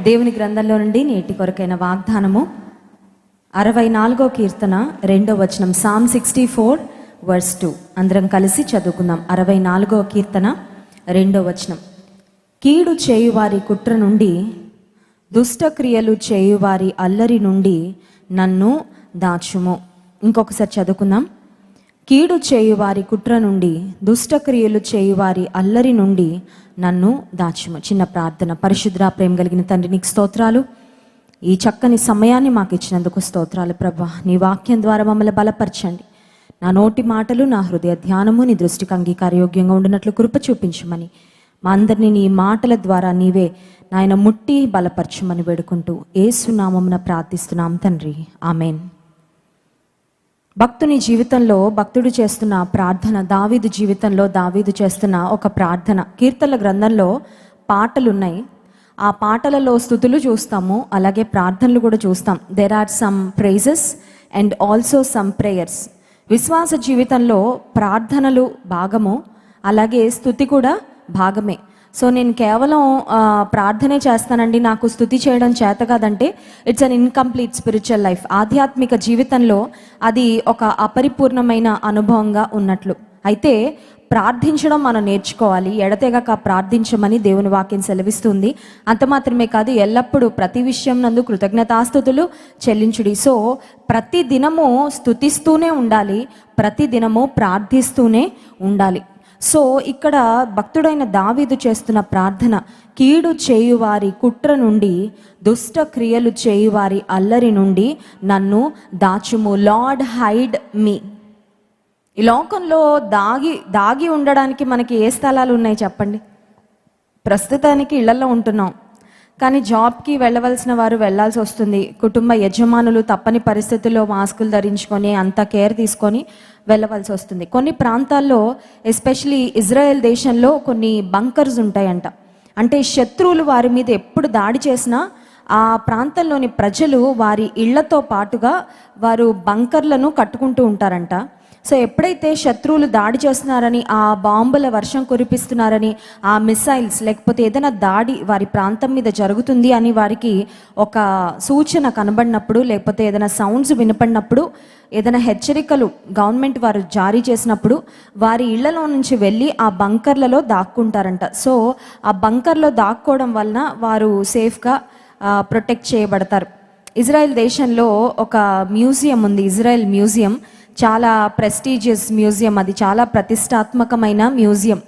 దేవుని గ్రంథంలో నుండి నేటి కొరకైన వాగ్దానము. అరవై నాలుగో కీర్తన రెండో వచనం psalm sixty four verse two అందరం కలిసి చదువుకుందాం. అరవై నాలుగో కీర్తన రెండో వచనం. కీడు చేయువారి కుట్ర నుండి దుష్టక్రియలు చేయువారి అల్లరి నుండి నన్ను దాచుము. ఇంకొకసారి చదువుకుందాం. కీడు చేయువారి కుట్ర నుండి దుష్టక్రియలు చేయువారి అల్లరి నుండి నన్ను దాచుము. చిన్న ప్రార్థన. పరిశుద్ర ప్రేమ కలిగిన తండ్రి నీకు స్తోత్రాలు. ఈ చక్కని సమయాన్ని మాకు ఇచ్చినందుకు స్తోత్రాలు ప్రభా. నీ వాక్యం ద్వారా మమ్మల్ని బలపరచండి. నా నోటి మాటలు నా హృదయ ధ్యానము నీ దృష్టికి అంగీకారయోగ్యంగా ఉండినట్లు కృప చూపించమని. మా అందరినీ నీ మాటల ద్వారా నీవే నాయన ముట్టి బలపరచమని వేడుకుంటూ ఏసునామమున ప్రార్థిస్తున్నాం తండ్రి. ఆమెన్. భక్తుని జీవితంలో భక్తుడు చేస్తున్న ప్రార్థన దావీదు జీవితంలో దావీదు చేస్తున్న ఒక ప్రార్థన. కీర్తన గ్రంథంలో పాటలు ఉన్నాయి ఆ పాటలలో స్థుతులు చూస్తాము అలాగే ప్రార్థనలు కూడా చూస్తాం. There are some praises and also some prayers విశ్వాస జీవితంలో ప్రార్థనలు భాగము అలాగే స్థుతి కూడా భాగమే. సో నేను కేవలం ప్రార్థనే చేస్తానండి. నాకు స్థుతి చేయడం చేత కాదంటే it's an incomplete spiritual life ఆధ్యాత్మిక జీవితంలో అది ఒక అపరిపూర్ణమైన అనుభవంగా ఉన్నట్లు. అయితే ప్రార్థించడం మనం నేర్చుకోవాలి. ఎడతెగక ప్రార్థించమని దేవుని వాక్యం సెలవిస్తుంది. అంత మాత్రమే కాదు ఎల్లప్పుడూ ప్రతి విషయం నందు కృతజ్ఞతాస్థుతులు చెల్లించుడి. సో ప్రతి దినము స్థుతిస్తూనే ఉండాలి. ప్రతి దినము ప్రార్థిస్తూనే ఉండాలి. సో ఇక్కడ భక్తుడైన దావీదు చేస్తున్న ప్రార్థన కీడు చేయువారి కుట్ర నుండి దుష్ట క్రియలు చేయువారి అల్లరి నుండి నన్ను దాచుము. లార్డ్ హైడ్ మీ. ఈ లోకంలో దాగి దాగి ఉండడానికి మనకి ఏ స్థలాలు ఉన్నాయి చెప్పండి? ప్రస్తుతానికి ఇళ్ళలో ఉంటున్నాం. కానీ జాబ్కి వెళ్ళవలసిన వారు వెళ్ళాల్సి వస్తుంది. కుటుంబ యజమానులు తప్పని పరిస్థితుల్లో మాస్కులు ధరించుకొని అంత కేర్ తీసుకొని వెళ్ళవలసి వస్తుంది. కొన్ని ప్రాంతాల్లో ఎస్పెషలీ ఇజ్రాయెల్ దేశంలో కొన్ని బంకర్స్ ఉంటాయంట. అంటే శత్రువులు వారి మీద ఎప్పుడు దాడి చేసినా ఆ ప్రాంతంలోని ప్రజలు వారి ఇళ్ళతో పాటుగా వారు బంకర్లను కట్టుకుంటూ ఉంటారంట. సో ఎప్పుడైతే శత్రువులు దాడి చేస్తున్నారని ఆ బాంబుల వర్షం కురిపిస్తున్నారని ఆ మిసైల్స్ లేకపోతే ఏదైనా దాడి వారి ప్రాంతం మీద జరుగుతుంది అని వారికి ఒక సూచన కనబడినప్పుడు లేకపోతే ఏదైనా సౌండ్స్ వినపడినప్పుడు ఏదైనా హెచ్చరికలు గవర్నమెంట్ వారు జారీ చేసినప్పుడు వారి ఇళ్ళలో నుంచి వెళ్ళి ఆ బంకర్లలో దాక్కుంటారంట. సో ఆ బంకర్లో దాక్కోవడం వలన వారు సేఫ్గా ప్రొటెక్ట్ చేయబడతారు. ఇజ్రాయెల్ దేశంలో ఒక మ్యూజియం ఉంది ఇజ్రాయెల్ మ్యూజియం. చాలా ప్రెస్టీజియస్ మ్యూజియం అది చాలా ప్రతిష్టాత్మకమైన మ్యూజియం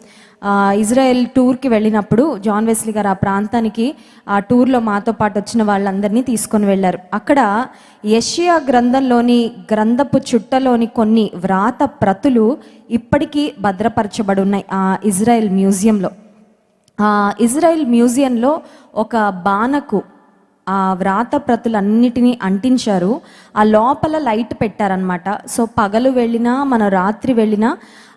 ఇజ్రాయెల్ టూర్కి వెళ్ళినప్పుడు జాన్ వెస్లీ గారు ఆ ప్రాంతానికి ఆ టూర్లో మాతో పాటు వచ్చిన వాళ్ళందరినీ తీసుకొని వెళ్ళారు. అక్కడ యషియా గ్రంథంలోని గ్రంథపు చుట్టలోని కొన్ని వ్రాత ప్రతులు ఇప్పటికీ భద్రపరచబడి ఉన్నాయి ఆ ఇజ్రాయెల్ మ్యూజియంలో. ఇజ్రాయెల్ మ్యూజియంలో ఒక బాణకు ఆ వ్రాత ప్రతులన్నిటినీ అంటించారు. ఆ లోపల లైట్ పెట్టారనమాట సో పగలు వెళ్ళినా మన రాత్రి వెళ్ళినా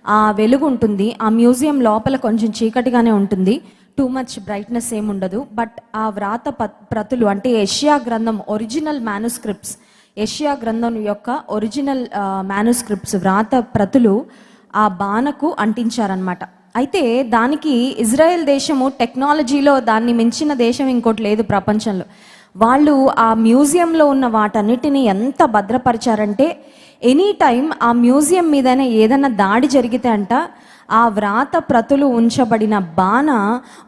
ఆ వెలుగు ఉంటుంది. ఆ మ్యూజియం లోపల కొంచెం చీకటిగానే ఉంటుంది. టూ మచ్ బ్రైట్నెస్ ఏముండదు బట్ ఆ వ్రాత ప్రతులు అంటే ఏషియా గ్రంథం ఒరిజినల్ మ్యానుస్క్రిప్ట్స్ ఏషియా గ్రంథం యొక్క ఒరిజినల్ మ్యానుస్క్రిప్ట్స్ వ్రాత ప్రతులు ఆ బాణకు అంటించారనమాట అయితే దానికి ఇజ్రాయెల్ దేశము టెక్నాలజీలో దాన్ని మించిన దేశం ఇంకోటి లేదు ప్రపంచంలో. వాళ్ళు ఆ మ్యూజియంలో ఉన్న వాటన్నిటిని ఎంత భద్రపరిచారంటే ఎనీ టైం ఆ మ్యూజియం మీదనే ఏదైనా దాడి జరిగితే అంట ఆ వ్రాత ప్రతులు ఉంచబడిన బాణ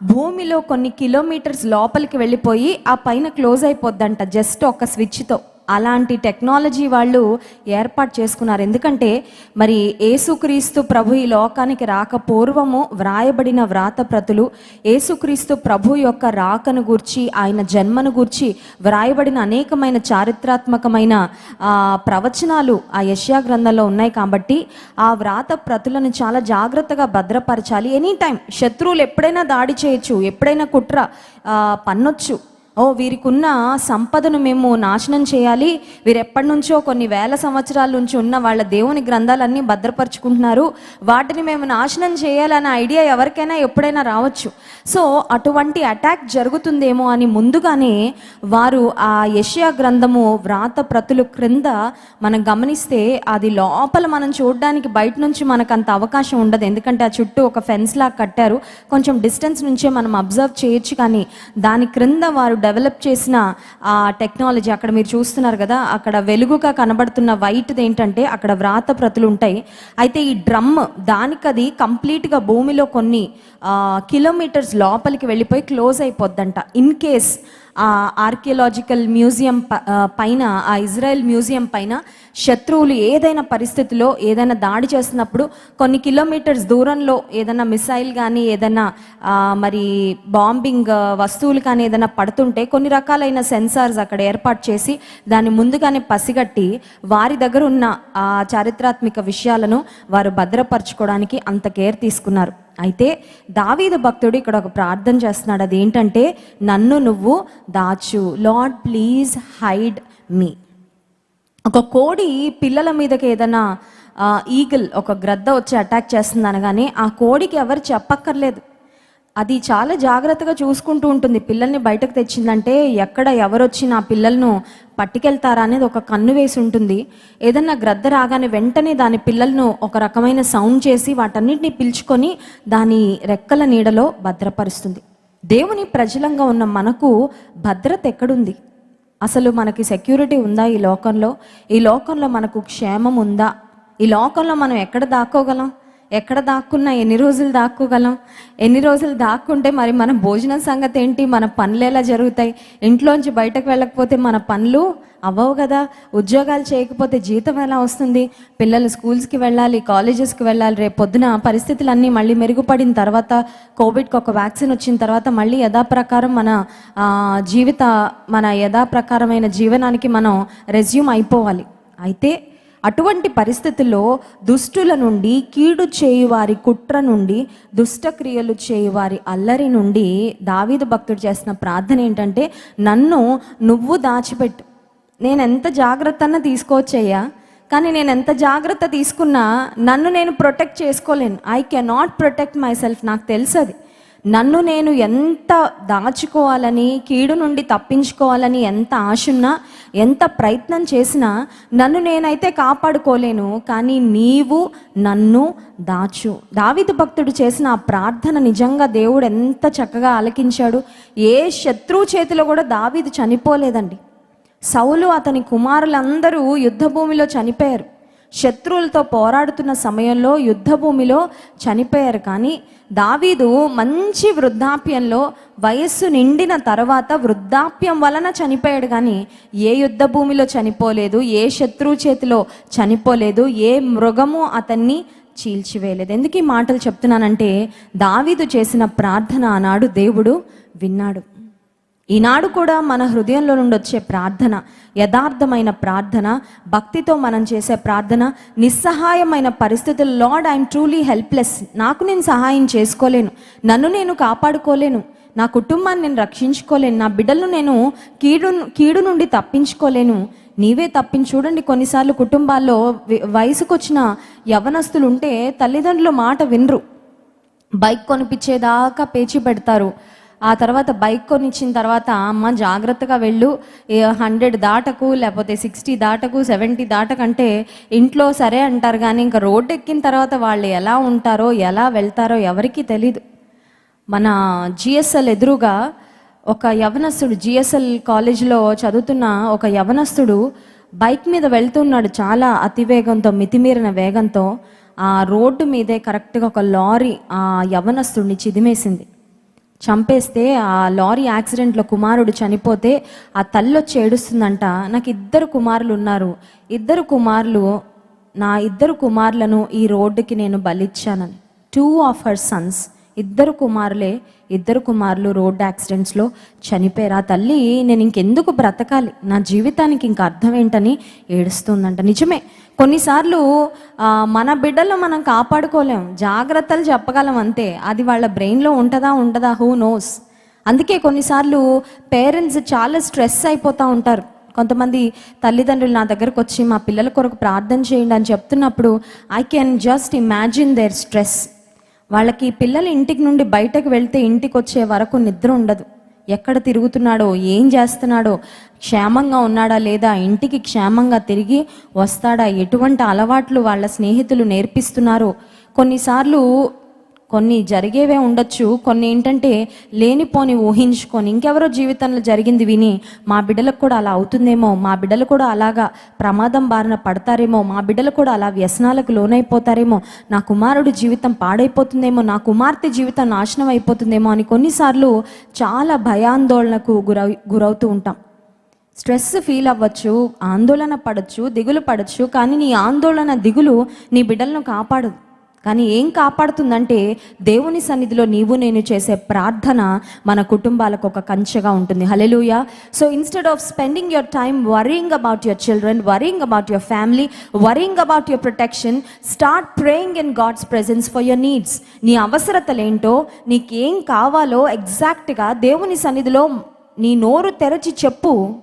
భూమిలో కొన్ని కిలోమీటర్స్ లోపలికి వెళ్ళిపోయి ఆ పైన క్లోజ్ అయిపోద్దంట జస్ట్ ఒక స్విచ్తో. అలాంటి టెక్నాలజీ వాళ్ళు ఏర్పాటు చేసుకున్నారు. ఎందుకంటే మరి ఏసుక్రీస్తు ప్రభు ఈ లోకానికి రాక పూర్వము వ్రాయబడిన వ్రాత ప్రతులు ఏసుక్రీస్తు ప్రభు యొక్క రాకను గూర్చి ఆయన జన్మను గూర్చి వ్రాయబడిన అనేకమైన చారిత్రాత్మకమైన ప్రవచనాలు ఆ యష్యా గ్రంథంలో ఉన్నాయి కాబట్టి ఆ వ్రాత ప్రతులను చాలా జాగ్రత్తగా భద్రపరచాలి. ఎనీ టైం శత్రువులు ఎప్పుడైనా దాడి చేయొచ్చు ఎప్పుడైనా కుట్ర పన్నొచ్చు. ఓ వీరికి ఉన్న సంపదను మేము నాశనం చేయాలి. వీరు ఎప్పటి నుంచో కొన్ని వేల సంవత్సరాల నుంచి ఉన్న వాళ్ళ దేవుని గ్రంథాలన్నీ భద్రపరుచుకుంటున్నారు. వాటిని మేము నాశనం చేయాలనే ఐడియా ఎవరికైనా ఎప్పుడైనా రావచ్చు. సో అటువంటి అటాక్ జరుగుతుందేమో అని ముందుగానే వారు ఆ యషియా గ్రంథము వ్రాత ప్రతులు క్రింద మనం గమనిస్తే అది లోపల మనం చూడడానికి బయట నుంచి మనకు అంత అవకాశం ఉండదు. ఎందుకంటే ఆ చుట్టూ ఒక ఫెన్స్ లాగా కట్టారు. కొంచెం డిస్టెన్స్ నుంచే మనం అబ్జర్వ్ చేయొచ్చు కానీ దాని క్రింద వారు డెవలప్ చేసిన ఆ టెక్నాలజీ అక్కడ మీరు చూస్తున్నారు కదా అక్కడ వెలుగుగా కనబడుతున్న వైట్ది ఏంటంటే అక్కడ వ్రాత ప్రతులు ఉంటాయి. అయితే ఈ డ్రమ్ దానికది కంప్లీట్గా భూమిలో కొన్ని కిలోమీటర్స్ లోపలికి వెళ్ళిపోయి క్లోజ్ అయిపోద్దంట. ఇన్ కేస్ ఆ ఆర్కియలాజికల్ మ్యూజియం ప- పైన ఆ ఇజ్రాయెల్ మ్యూజియం పైన శత్రువులు ఏదైనా పరిస్థితిలో ఏదైనా దాడి చేస్తున్నప్పుడు కొన్ని కిలోమీటర్స్ దూరంలో ఏదైనా మిసైల్ కానీ ఏదైనా మరి బాంబింగ్ వస్తువులు కానీ ఏదైనా పడుతుంటే కొన్ని రకాలైన సెన్సార్స్ అక్కడ ఏర్పాటు చేసి దాన్ని ముందుగానే పసిగట్టి వారి దగ్గర ఉన్న ఆ చారిత్రాత్మక విషయాలను వారు భద్రపరచుకోవడానికి అంత కేర్ తీసుకున్నారు. అయితే దావీదు భక్తుడు ఇక్కడ ఒక ప్రార్థన చేస్తున్నాడు. అదేంటంటే నన్ను నువ్వు దాచు. Lord please hide me. ఒక కోడి పిల్లల మీదకి ఏదైనా ఈగల్ ఒక గ్రద్ద వచ్చి అటాక్ చేస్తుంది అనగానే ఆ కోడికి ఎవరు చెప్పక్కర్లేదు. అది చాలా జాగ్రత్తగా చూసుకుంటూ ఉంటుంది. పిల్లల్ని బయటకు తెచ్చిందంటే ఎక్కడ ఎవరు నా పిల్లలను పట్టుకెళ్తారా అనేది ఒక కన్ను వేసి ఉంటుంది. ఏదన్నా గ్రద్ద రాగానే వెంటనే దాని పిల్లలను ఒక రకమైన సౌండ్ చేసి వాటన్నిటిని పిలుచుకొని దాని రెక్కల నీడలో భద్రపరుస్తుంది. దేవుని ప్రజలంగా ఉన్న మనకు భద్రత ఎక్కడుంది? అసలు మనకి సెక్యూరిటీ ఉందా ఈ లోకంలో? ఈ లోకంలో మనకు క్షేమం ఉందా? ఈ లోకంలో మనం ఎక్కడ దాక్కోగలం? ఎక్కడ దాక్కున్నా ఎన్ని రోజులు దాక్కోగలం? ఎన్ని రోజులు దాక్కుంటే మరి మన భోజనం సంగతి ఏంటి? మన పనులు ఎలా జరుగుతాయి? ఇంట్లోంచి బయటకు వెళ్ళకపోతే మన పనులు అవ్వవు కదా. ఉద్యోగాలు చేయకపోతే జీతం ఎలా వస్తుంది? పిల్లలు స్కూల్స్కి వెళ్ళాలి కాలేజెస్కి వెళ్ళాలి రేపు పొద్దున పరిస్థితులన్నీ మళ్ళీ మెరుగుపడిన తర్వాత కోవిడ్కి ఒక వ్యాక్సిన్ వచ్చిన తర్వాత మళ్ళీ యథాప్రకారం మన జీవిత మన యథాప్రకారమైన జీవనానికి మనం రెజ్యూమ్ అయిపోవాలి. అయితే అటువంటి పరిస్థితుల్లో దుష్టుల నుండి కీడు చేయువారి కుట్ర నుండి దుష్టక్రియలు చేయువారి అల్లరి నుండి దావీదు భక్తుడు చేసిన ప్రార్థన ఏంటంటే నన్ను నువ్వు దాచిపెట్టు. నేను ఎంత జాగ్రత్తన తీసుకోవచ్చయ్యా. కానీ నేను ఎంత జాగ్రత్త తీసుకున్నా నన్ను నేను ప్రొటెక్ట్ చేసుకోలేను. I cannot protect myself. నాకు తెలుసు అది నన్ను నేను ఎంత దాచుకోవాలని కీడు నుండి తప్పించుకోవాలని ఎంత ఆశున్నా ఎంత ప్రయత్నం చేసినా నన్ను నేనైతే కాపాడుకోలేను. కానీ నీవు నన్ను దాచు. దావిదు భక్తుడు చేసిన ఆ ప్రార్థన నిజంగా దేవుడు ఎంత చక్కగా ఆలకించాడు. ఏ శత్రువు చేతిలో కూడా దావీదు చనిపోలేదండి. సౌలు అతని కుమారులందరూ యుద్ధభూమిలో చనిపోయారు. శత్రువులతో పోరాడుతున్న సమయంలో యుద్ధభూమిలో చనిపోయారు. కానీ దావీదు మంచి వృద్ధాప్యంలో వయస్సు నిండిన తర్వాత వృద్ధాప్యం వలన చనిపోయాడు. కానీ ఏ యుద్ధ భూమిలో చనిపోలేదు ఏ శత్రువు చేతిలో చనిపోలేదు ఏ మృగము అతన్ని చీల్చివేయలేదు. ఎందుకు ఈ మాటలు చెప్తున్నానంటే దావీదు చేసిన ప్రార్థన ఆనాడు దేవుడు విన్నాడు. ఈనాడు కూడా మన హృదయంలో నుండి వచ్చే ప్రార్థన యథార్థమైన ప్రార్థన భక్తితో మనం చేసే ప్రార్థన నిస్సహాయమైన పరిస్థితులు లార్డ్ ఐఎమ్ ట్రూలీ హెల్ప్లెస్. నాకు నేను సహాయం చేసుకోలేను. నన్ను నేను కాపాడుకోలేను. నా కుటుంబాన్ని నేను రక్షించుకోలేను. నా బిడ్డలను నేను కీడు కీడు నుండి తప్పించుకోలేను. నీవే తప్పించి. చూడండి కొన్నిసార్లు కుటుంబాల్లో వయసుకొచ్చిన యవనస్తులు ఉంటే తల్లిదండ్రుల మాట వినరు. బైక్ కొనిపించేదాకా పేచి పెడతారు. ఆ తర్వాత బైక్ కొనిచ్చిన తర్వాత అమ్మ జాగ్రత్తగా వెళ్ళు. హండ్రెడ్ దాటకు లేకపోతే సిక్స్టీ దాటకు సెవెంటీ దాటకంటే ఇంట్లో సరే అంటారు కానీ ఇంకా రోడ్డు ఎక్కిన తర్వాత వాళ్ళు ఎలా ఉంటారో ఎలా వెళ్తారో ఎవరికీ తెలీదు. మన జిఎస్ఎల్ ఎదురుగా ఒక యవనస్తుడు జిఎస్ఎల్ కాలేజీలో చదువుతున్న ఒక యవనస్తుడు బైక్ మీద వెళ్తున్నాడు చాలా అతివేగంతో మితిమీరిన వేగంతో. ఆ రోడ్డు మీదే కరెక్ట్గా ఒక లారీ ఆ యవనస్తుడిని చిదిమేసింది. చంపేస్తే ఆ లారీ యాక్సిడెంట్లో కుమారుడు చనిపోతే ఆ తల్లి వచ్చి ఏడుస్తుందంట. నాకు ఇద్దరు కుమారులు ఉన్నారు. ఇద్దరు కుమారులు నా ఇద్దరు కుమారులను ఈ రోడ్డుకి నేను బలిచ్చానని. టూ ఆఫ్ హర్ సన్స్ ఇద్దరు కుమారులే ఇద్దరు కుమారులు రోడ్ యాక్సిడెంట్స్లో చనిపోయారు. ఆ తల్లి నేను ఇంకెందుకు బ్రతకాలి? నా జీవితానికి ఇంక అర్థం ఏంటని ఏడుస్తుందంట. నిజమే. కొన్నిసార్లు మన బిడ్డలు మనం కాపాడుకోలేం. జాగ్రత్తలు చెప్పగలం అంతే. అది వాళ్ళ బ్రెయిన్లో ఉంటుందా ఉంటుందా హూ నోస్ అందుకే కొన్నిసార్లు పేరెంట్స్ చాలా స్ట్రెస్ అయిపోతూ ఉంటారు. కొంతమంది తల్లిదండ్రులు నా దగ్గరకు వచ్చి మా పిల్లల కొరకు ప్రార్థన చేయండి అని చెప్తున్నప్పుడు I can just imagine their stress వాళ్ళకి పిల్లలు ఇంటికి నుండి బయటకు వెళ్తే ఇంటికి వచ్చే వరకు నిద్ర ఉండదు. ఎక్కడ తిరుగుతున్నాడో ఏం చేస్తున్నాడో క్షేమంగా ఉన్నాడా లేదా ఇంటికి క్షేమంగా తిరిగి వస్తాడా ఎటువంటి అలవాట్లు వాళ్ళ స్నేహితులు నేర్పిస్తున్నారో. కొన్నిసార్లు కొన్ని జరిగేవే ఉండొచ్చు కొన్ని ఏంటంటే లేనిపోని ఊహించుకొని ఇంకెవరో జీవితంలో జరిగింది విని మా బిడ్డలకు కూడా అలా అవుతుందేమో మా బిడ్డలు కూడా అలాగా ప్రమాదం బారిన పడతారేమో మా బిడ్డలు కూడా అలా వ్యసనాలకు లోనైపోతారేమో నా కుమారుడు జీవితం పాడైపోతుందేమో నా కుమార్తె జీవితం నాశనం అయిపోతుందేమో అని కొన్నిసార్లు చాలా భయాందోళనకు గురవు గురవుతూ ఉంటాం. స్ట్రెస్ ఫీల్ అవ్వచ్చు ఆందోళన పడచ్చు దిగులు పడచ్చు కానీ నీ ఆందోళన దిగులు నీ బిడ్డలను కాపాడదు. కానీ ఏం కాపాడుతుందంటే దేవుని సన్నిధిలో నీవు నేను చేసే ప్రార్థన మన కుటుంబాలకు ఒక కంచెగా ఉంటుంది. Hallelujah so instead of spending your time worrying about your children worrying about your family worrying about your protection start praying in God's presence for your needs నీ అవసరతలేంటో నీకేం కావాలో ఎగ్జాక్ట్గా దేవుని సన్నిధిలో నీ నోరు తెరచి చెప్పు.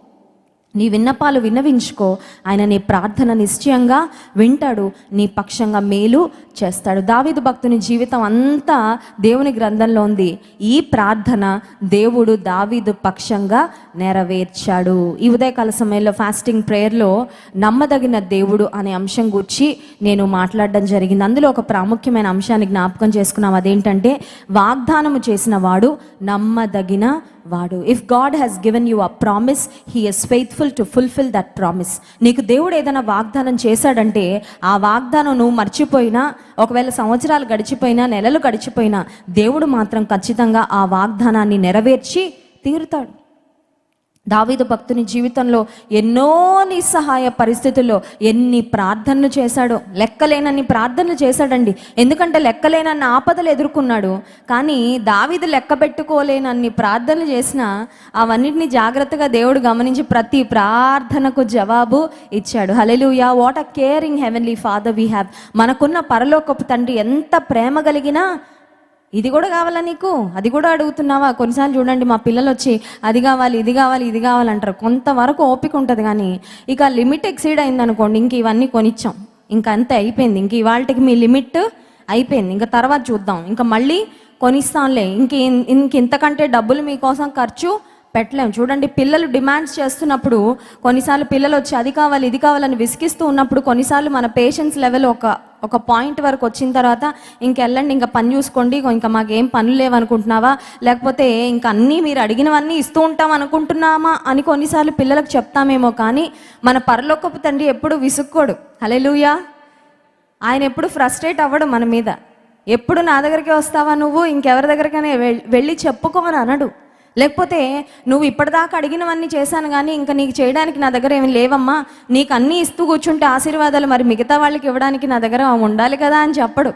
నీ విన్నపాలు విన్నవించుకో. ఆయన నీ ప్రార్థన నిశ్చయంగా వింటాడు. నీ పక్షంగా మేలు చేస్తాడు. దావీదు భక్తుని జీవితం అంతా దేవుని గ్రంథంలో ఉంది. ఈ ప్రార్థన దేవుడు దావీదు పక్షంగా నెరవేర్చాడు. ఈ ఉదయకాల సమయంలో ఫాస్టింగ్ ప్రేయర్లో నమ్మదగిన దేవుడు అనే అంశం గురించి నేను మాట్లాడడం జరిగింది. అందులో ఒక ప్రాముఖ్యమైన అంశాన్ని జ్ఞాపకం చేసుకున్నాం. అదేంటంటే వాగ్దానము చేసిన వాడు నమ్మదగిన వాడు. If God has given you a promise he is faithful to fulfil that promise నీకు దేవుడు ఏదైనా వాగ్దానం చేశాడంటే ఆ వాగ్దానం నువ్వు మర్చిపోయినా ఒకవేళ సంవత్సరాలు గడిచిపోయినా నెలలు గడిచిపోయినా దేవుడు మాత్రం ఖచ్చితంగా ఆ వాగ్దానాన్ని నెరవేర్చి తీరుతాడు. దావీదు భక్తుని జీవితంలో ఎన్నో నిస్సహాయ పరిస్థితుల్లో ఎన్ని ప్రార్థనలు చేశాడో లెక్కలేనన్ని ప్రార్థనలు చేశాడండి. ఎందుకంటే లెక్కలేనన్ని ఆపదలు ఎదుర్కొన్నాడు. కానీ దావీదు లెక్క పెట్టుకోలేనన్ని ప్రార్థనలు చేసినా అవన్నిటిని జాగ్రత్తగా దేవుడు గమనించి ప్రతి ప్రార్థనకు జవాబు ఇచ్చాడు. Hallelujah what a caring heavenly father we have. మనకున్న పరలోకపు తండ్రి ఎంత ప్రేమ కలిగినా ఇది కూడా కావాలా నీకు? అది కూడా అడుగుతున్నావా? కొన్నిసార్లు చూడండి మా పిల్లలు వచ్చి అది కావాలి ఇది కావాలి ఇది కావాలంటారు కొంతవరకు ఓపిక ఉంటుంది కానీ ఇక లిమిట్ ఎక్సీడ్ అయింది అనుకోండి ఇంక ఇవన్నీ కొనిచ్చాం. ఇంకా అంతే అయిపోయింది. ఇంక ఇవాళకి మీ లిమిట్ అయిపోయింది. ఇంకా తర్వాత చూద్దాం. ఇంకా మళ్ళీ కొనిస్తాంలే ఇంక ఇంక ఇంతకంటే డబ్బులు మీకోసం ఖర్చు పెట్టలేము చూడండి పిల్లలు డిమాండ్స్ చేస్తున్నప్పుడు కొన్నిసార్లు పిల్లలు వచ్చి అది కావాలి ఇది కావాలని విసిగిస్తూ ఉన్నప్పుడు కొన్నిసార్లు మన పేషెన్స్ లెవెల్ ఒక ఒక పాయింట్ వరకు వచ్చిన తర్వాత ఇంకెళ్ళండి ఇంకా పని చూసుకోండి ఇంకా మాకేం పనులు లేవనుకుంటున్నావా లేకపోతే ఇంకా అన్నీ మీరు అడిగినవన్నీ ఇస్తూ ఉంటాం అనుకుంటున్నామా అని కొన్నిసార్లు పిల్లలకు చెప్తామేమో కానీ మన పరలోకపు తండ్రి ఎప్పుడు విసుక్కోడు. హలెలుయా ఆయన ఎప్పుడు ఫ్రస్ట్రేట్ అవ్వడు మన మీద. ఎప్పుడు నా దగ్గరికి వస్తావా నువ్వు? ఇంకెవరి దగ్గరికైనా వెళ్ళి చెప్పుకోమని అనడు. లేకపోతే నువ్వు ఇప్పటిదాకా అడిగినవన్నీ చేశాను కానీ ఇంకా నీకు చేయడానికి నా దగ్గర ఏమి లేవమ్మా. నీకు అన్నీ ఇస్తూ కూర్చుంటే ఆశీర్వాదాలు మరి మిగతా వాళ్ళకి ఇవ్వడానికి నా దగ్గర ఉండాలి కదా అని చెప్పడు.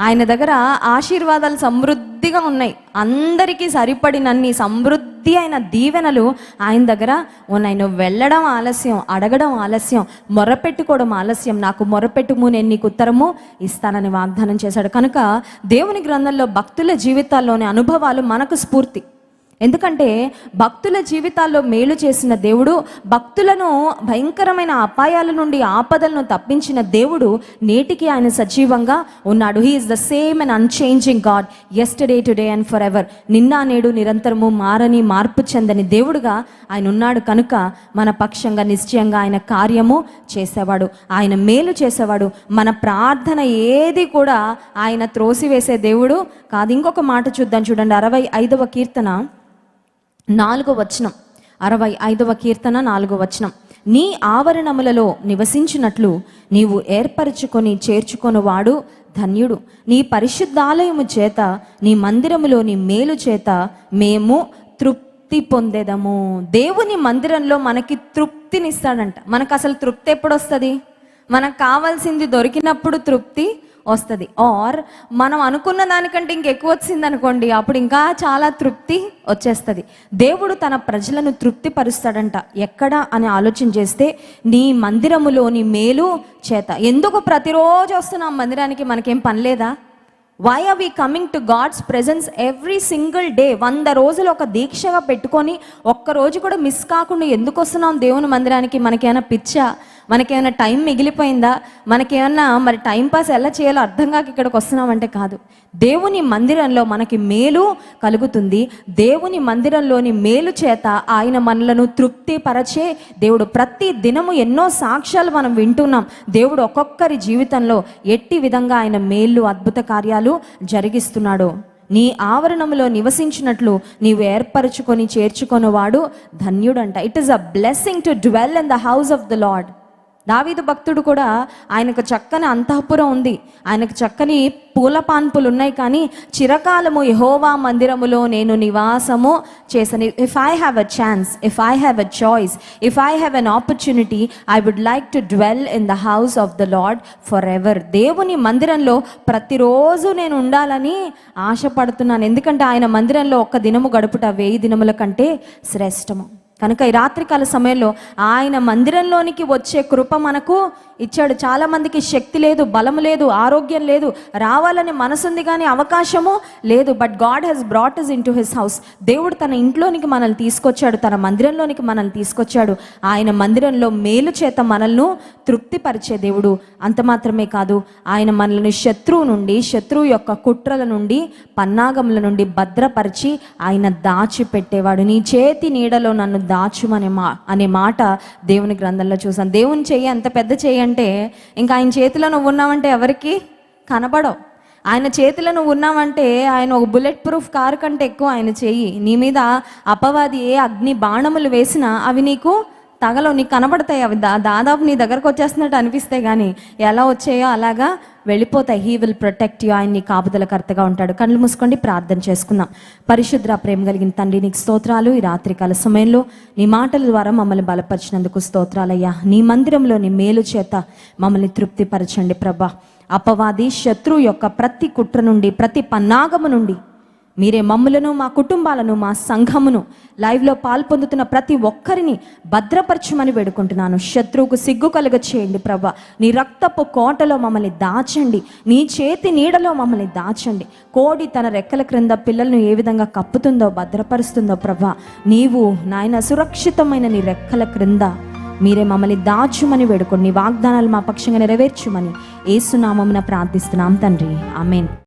ఆయన దగ్గర ఆశీర్వాదాలు సమృద్ధిగా ఉన్నాయి. అందరికీ సరిపడినన్ని సమృద్ధి అయిన దీవెనలు ఆయన దగ్గర ఉన్నాయి. నువ్వు వెళ్ళడం ఆలస్యం అడగడం ఆలస్యం మొరపెట్టుకోవడం ఆలస్యం. నాకు మొరపెట్టుము నేను నీకు ఉత్తరము ఇస్తానని వాగ్దానం చేశాడు. కనుక దేవుని గ్రంథంలో భక్తుల జీవితాల్లోని అనుభవాలు మనకు స్ఫూర్తి. ఎందుకంటే భక్తుల జీవితాల్లో మేలు చేసిన దేవుడు భక్తులను భయంకరమైన అపాయాల నుండి ఆపదలను తప్పించిన దేవుడు నేటికి ఆయన సజీవంగా ఉన్నాడు. He is the same and unchanging God yesterday today and for ever నిన్న నేడు నిరంతరము మారని మార్పు చెందని దేవుడుగా ఆయన ఉన్నాడు. కనుక మన పక్షంగా నిశ్చయంగా ఆయన కార్యము చేసేవాడు. ఆయన మేలు చేసేవాడు. మన ప్రార్థన ఏది కూడా ఆయన త్రోసివేసే దేవుడు కాదు. ఇంకొక మాట చూద్దాం చూడండి. అరవై ఐదవ కీర్తన. నాలుగో వచనం. అరవై ఐదవ కీర్తన నాలుగో వచనం. నీ ఆవరణములలో నివసించినట్లు నీవు ఏర్పరచుకొని చేర్చుకొనువాడు ధన్యుడు. నీ పరిశుద్ధాలయము చేత నీ మందిరములోని మేలు చేత మేము తృప్తి పొందేదము. దేవుని మందిరంలో మనకి తృప్తినిస్తాడంట. మనకు అసలు తృప్తి ఎప్పుడు వస్తుంది మనకు కావాల్సింది దొరికినప్పుడు తృప్తి వస్తుంది. ఆర్ మనం అనుకున్న దానికంటే ఇంకెక్కువ వచ్చింది అనుకోండి అప్పుడు ఇంకా చాలా తృప్తి వచ్చేస్తుంది. దేవుడు తన ప్రజలను తృప్తి పరుస్తాడంట ఎక్కడ అని ఆలోచన చేస్తే నీ మందిరములోని మేలు చేత. ఎందుకు ప్రతిరోజు వస్తున్నాం మందిరానికి మనకేం పని లేదా? Why are we coming to God's presence every single day వంద రోజులు ఒక దీక్షగా పెట్టుకొని ఒక్క రోజు కూడా మిస్ కాకుండా ఎందుకు వస్తున్నాం దేవుని మందిరానికి? మనకేమైనా పిచ్చా? మనకేమైనా టైం మిగిలిపోయిందా? మనకేమన్నా మరి టైం పాస్ ఎలా చేయాలో అర్థం కాక ఇక్కడికి వస్తున్నామంటే కాదు. దేవుని మందిరంలో మనకి మేలు కలుగుతుంది. దేవుని మందిరంలోని మేలు చేత ఆయన మనలను తృప్తిపరచే దేవుడు ప్రతి దినము ఎన్నో సాక్ష్యాలు మనం వింటున్నాం. దేవుడు ఒక్కొక్కరి జీవితంలో ఎట్టి విధంగా ఆయన మేలు అద్భుత కార్యాలు జరిగిస్తున్నాడు. నీ ఆవరణములో నివసించినట్లు నీవు ఏర్పరచుకొని చేర్చుకొనివాడు ధన్యుడంట. It is a blessing to dwell in the house of the Lord దావీదు భక్తుడు కూడా ఆయనకు చక్కని అంతఃపురం ఉంది. ఆయనకు చక్కని పూల పాన్పులు ఉన్నాయి కానీ చిరకాలము యహోవా మందిరములో నేను నివాసము చేసని if I have a chance if I have a choice if I have an opportunity I would like to dwell in the house of the Lord for ever దేవుని మందిరంలో ప్రతిరోజు నేను ఉండాలని ఆశపడుతున్నాను. ఎందుకంటే ఆయన మందిరంలో ఒక్క దినము గడుపుట వెయ్యి దినముల కంటే శ్రేష్టము. కనుక ఈ రాత్రికాల సమయంలో ఆయన మందిరంలోనికి వచ్చే కృప మనకు ఇచ్చాడు. చాలామందికి శక్తి లేదు బలం లేదు ఆరోగ్యం లేదు రావాలని మనసుంది కానీ అవకాశము లేదు. But God has brought us into his house దేవుడు తన ఇంట్లోనికి మనల్ని తీసుకొచ్చాడు తన మందిరంలోనికి మనల్ని తీసుకొచ్చాడు. ఆయన మందిరంలో మేలు చేత మనల్ని తృప్తిపరిచే దేవుడు. అంత మాత్రమే కాదు ఆయన మనల్ని శత్రువు నుండి శత్రువు యొక్క కుట్రల నుండి పన్నాగముల నుండి భద్రపరిచి ఆయన దాచిపెట్టేవాడు. నీ చేతి నీడలో నన్ను దాచుమనే మా అనే మాట దేవుని గ్రంథంలో చూసాను దేవుని చెయ్యి ఎంత పెద్ద చెయ్యి అంటే ఇంకా ఆయన చేతిలో నువ్వు ఉన్నావంటే ఎవరికి? కనబడవు. ఆయన చేతిలో నువ్వు ఉన్నావంటే ఆయన ఒక బుల్లెట్ ప్రూఫ్ కారు కంటే ఎక్కువ ఆయన చెయ్యి. నీ మీద అపవాది ఏ అగ్ని బాణములు వేసినా అవి నీకు తగలో నీకు కనబడతాయి. అవి దా దాదాపు నీ దగ్గరకు వచ్చేస్తున్నట్టు అనిపిస్తే కానీ ఎలా వచ్చాయో అలాగా వెళ్ళిపోతాయి. హీ విల్ ప్రొటెక్ట్ యూ ఆయన నీ కాపుదలకర్తగా ఉంటాడు. కళ్ళు మూసుకోండి. ప్రార్థన చేసుకుందాం. పరిశుద్ర ప్రేమ కలిగిన తండ్రి నీకు స్తోత్రాలు ఈ రాత్రికాల సమయంలో. నీ మాటల ద్వారా మమ్మల్ని బలపరిచినందుకు స్తోత్రాలయ్యా. నీ మందిరంలో నీ మేలు చేత మమ్మల్ని తృప్తిపరచండి ప్రభా. అపవాది శత్రువు యొక్క ప్రతి కుట్ర నుండి ప్రతి పన్నాగము నుండి మీరే మమ్ములను మా కుటుంబాలను మా సంఘమును లైవ్లో పాల్పొందుతున్న ప్రతి ఒక్కరిని భద్రపరచమని వేడుకుంటున్నాను. శత్రువుకు సిగ్గు కలుగ చేయండి ప్రభా. నీ రక్తపు కోటలో మమ్మల్ని దాచండి. నీ చేతి నీడలో మమ్మల్ని దాచండి. కోడి తన రెక్కల క్రింద పిల్లలను ఏ విధంగా కప్పుతుందో భద్రపరుస్తుందో ప్రభా. నీవు నాయన సురక్షితమైన నీ రెక్కల క్రింద మీరే మమ్మల్ని దాచుమని వేడుకోండి వాగ్దానాలు మా పక్షంగా నెరవేర్చుమని ఏసునామమున ప్రార్థిస్తున్నాం తండ్రి. ఆమెన్.